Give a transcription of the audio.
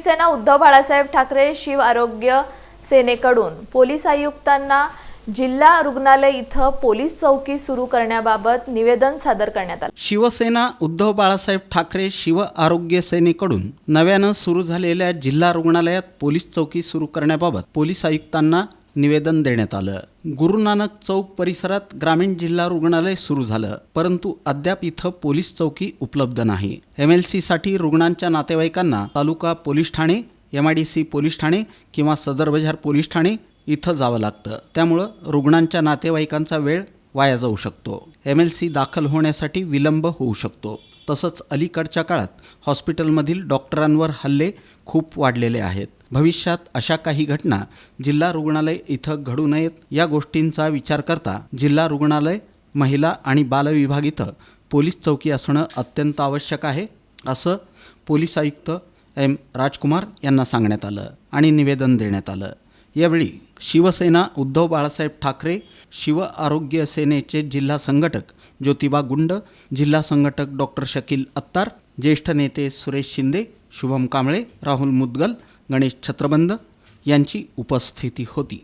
शिवसेना उद्धव बाळासाहेब ठाकरे शिव आरोग्य सेनेकडून पोलीस आयुक्तांना जिल्हा रुग्णालय इथं पोलीस चौकी सुरू करण्याबाबत निवेदन सादर करण्यात आलं. शिवसेना उद्धव बाळासाहेब ठाकरे शिव आरोग्य सेनेकडून नव्यानं सुरू झालेल्या जिल्हा रुग्णालयात पोलीस चौकी सुरू करण्याबाबत पोलीस आयुक्तांना निवेदन देण्यात आलं. गुरु नानक चौक परिसरात ग्रामीण जिल्हा रुग्णालय सुरू झालं परंतु अद्याप इथं पोलीस चौकी उपलब्ध नाही. एम एल सीसाठी रुग्णांच्या नातेवाईकांना तालुका police Thane M I D C police Thane किंवा सदर बाजार पोलीस ठाणे इथं जावं लागतं. त्यामुळं रुग्णांच्या नातेवाईकांचा वेळ वाया जाऊ शकतो. एम एल सी दाखल होण्यासाठी विलंब होऊ शकतो. तसंच अलीकडच्या काळात हॉस्पिटलमधील डॉक्टरांवर हल्ले खूप वाढलेले आहेत. भविष्यात अशा काही घटना जिल्हा रुग्णालय इथं घडू नयेत या गोष्टींचा विचार करता जिल्हा रुग्णालय महिला आणि बालविभाग इथं पोलीस चौकी असणं अत्यंत आवश्यक आहे असं पोलीस आयुक्त एम. राजकुमार यांना सांगण्यात आलं आणि निवेदन देण्यात आलं. यावेळी शिवसेना उद्धव बाळासाहेब ठाकरे शिव आरोग्य सेनेचे जिल्हा संघटक ज्योतिबा गुंड जिल्हा संघटक डॉक्टर शकील अत्तार ज्येष्ठ नेते सुरेश शिंदे शुभम कांबळे राहुल मुदगल गणेश छत्रबंद यांची उपस्थिती होती.